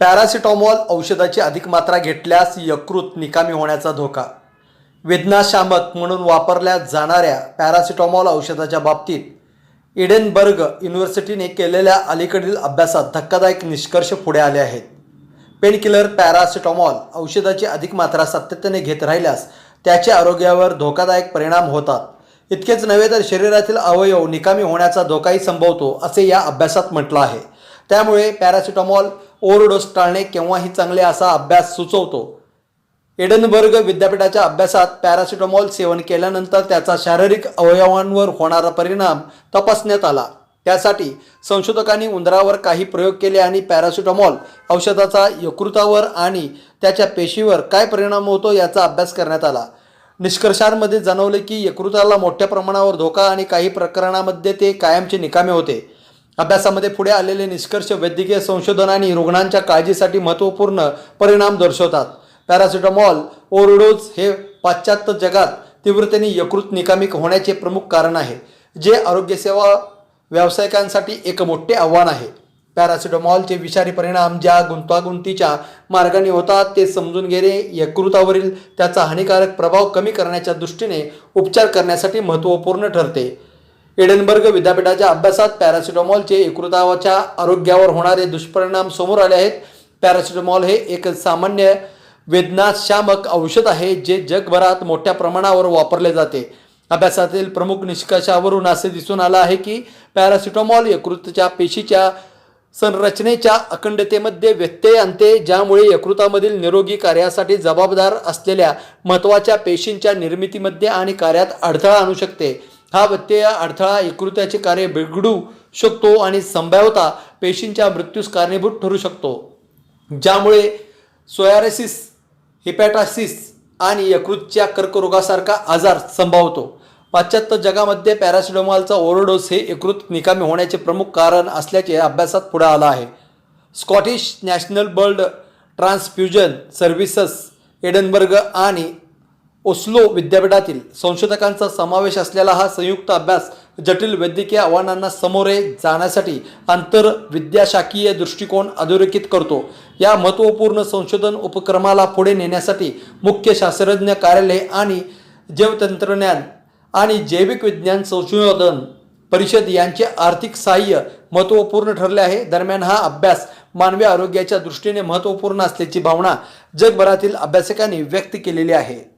पॅरासिटॉमॉल औषधाची अधिक मात्रा घेतल्यास यकृत निकामी होण्याचा धोका. वेदनाशामक म्हणून वापरल्या जाणाऱ्या पॅरासिटॉमॉल औषधाच्या बाबतीत इडेनबर्ग युनिव्हर्सिटीने केलेल्या अलीकडील अभ्यासात धक्कादायक निष्कर्ष पुढे आले आहेत. पेनकिलर पॅरासिटॉमॉल औषधाची अधिक मात्रा सातत्याने घेत राहिल्यास त्याच्या आरोग्यावर धोकादायक परिणाम होतात. इतकेच नव्हे तर शरीरातील अवयव निकामी होण्याचा धोकाही संभवतो असे या अभ्यासात म्हटलं आहे. त्यामुळे पॅरासिटॉमॉल ओव्हरडोस टाळणे केव्हाही चांगले असा अभ्यास सुचवतो. एडनबर्ग विद्यापीठाच्या अभ्यासात पॅरासिटामॉल सेवन केल्यानंतर त्याचा शारीरिक अवयवांवर होणारा परिणाम तपासण्यात आला. त्यासाठी संशोधकांनी उंदरावर काही प्रयोग केले आणि पॅरासिटामॉल औषधाचा यकृतावर आणि त्याच्या पेशीवर काय परिणाम होतो याचा अभ्यास करण्यात आला. निष्कर्षांमध्ये जाणवले की यकृताला मोठ्या प्रमाणावर धोका आणि काही प्रकरणामध्ये ते कायमचे निकामे होते. अभ्यासामध्ये पुढे आलेले निष्कर्ष वैद्यकीय संशोधन आणि रुग्णांच्या काळजीसाठी महत्त्वपूर्ण परिणाम दर्शवतात. पॅरासिटामॉल ओरडोज हे पाश्चात्य जगात तीव्रतेने यकृत निकामी होण्याचे प्रमुख कारण आहे जे आरोग्यसेवा व्यावसायिकांसाठी एक मोठे आव्हान आहे. पॅरासिटामॉलचे विषारी परिणाम ज्या गुंतागुंतीच्या मार्गाने होतात ते समजून घेणे यकृतावरील त्याचा हानिकारक प्रभाव कमी करण्याच्या दृष्टीने उपचार करण्यासाठी महत्त्वपूर्ण ठरते. एडनबर्ग विद्यापीठाच्या अभ्यासात पॅरासिटामॉलचे यकृताच्या आरोग्यावर होणारे दुष्परिणाम समोर आले आहेत. पॅरासिटामॉल हे एक सामान्य वेदनाशामक औषध आहे जे जगभरात मोठ्या प्रमाणावर वापरले जाते. अभ्यासातील प्रमुख निष्कर्षावरून असे दिसून आलं आहे की पॅरासिटॉमॉल यकृतच्या पेशीच्या संरचनेच्या अखंडतेमध्ये व्यत्यय आणते ज्यामुळे यकृतामधील निरोगी कार्यासाठी जबाबदार असलेल्या महत्त्वाच्या पेशींच्या निर्मितीमध्ये आणि कार्यात अडथळा आणू शकते. हा व्यत्यय अडथळा यकृताचे कार्य बिघडू शकतो आणि संभाव्यता पेशींच्या मृत्यूस कारणीभूत ठरू शकतो. ज्यामुळे सोयारेसिस हिपॅटासिस आणि यकृतच्या कर्करोगासारखा आजार संभावतो. पाश्चात्य जगामध्ये पॅरासिडोमॉलचा ओव्हरडोस हे यकृत निकामी होण्याचे प्रमुख कारण असल्याचे अभ्यासात पुढे आलं आहे. Scottish national blood transfusion services Edinburgh आणि ओस्लो विद्यापीठातील संशोधकांचा समावेश असलेला हा संयुक्त अभ्यास जटिल वैद्यकीय आव्हानांना सामोरे जाण्यासाठी आंतरविद्याशाखीय दृष्टिकोन अधोरेखित करतो. या महत्त्वपूर्ण संशोधन उपक्रमाला पुढे नेण्यासाठी मुख्य शास्त्रज्ञ कार्यालय आणि जैवतंत्रज्ञान आणि जैविक विज्ञान संशोधन परिषद यांचे आर्थिक सहाय्य महत्त्वपूर्ण ठरले आहे. दरम्यान हा अभ्यास मानवी आरोग्याच्या दृष्टीने महत्त्वपूर्ण असल्याची भावना जगभरातील अभ्यासकांनी व्यक्त केलेली आहे.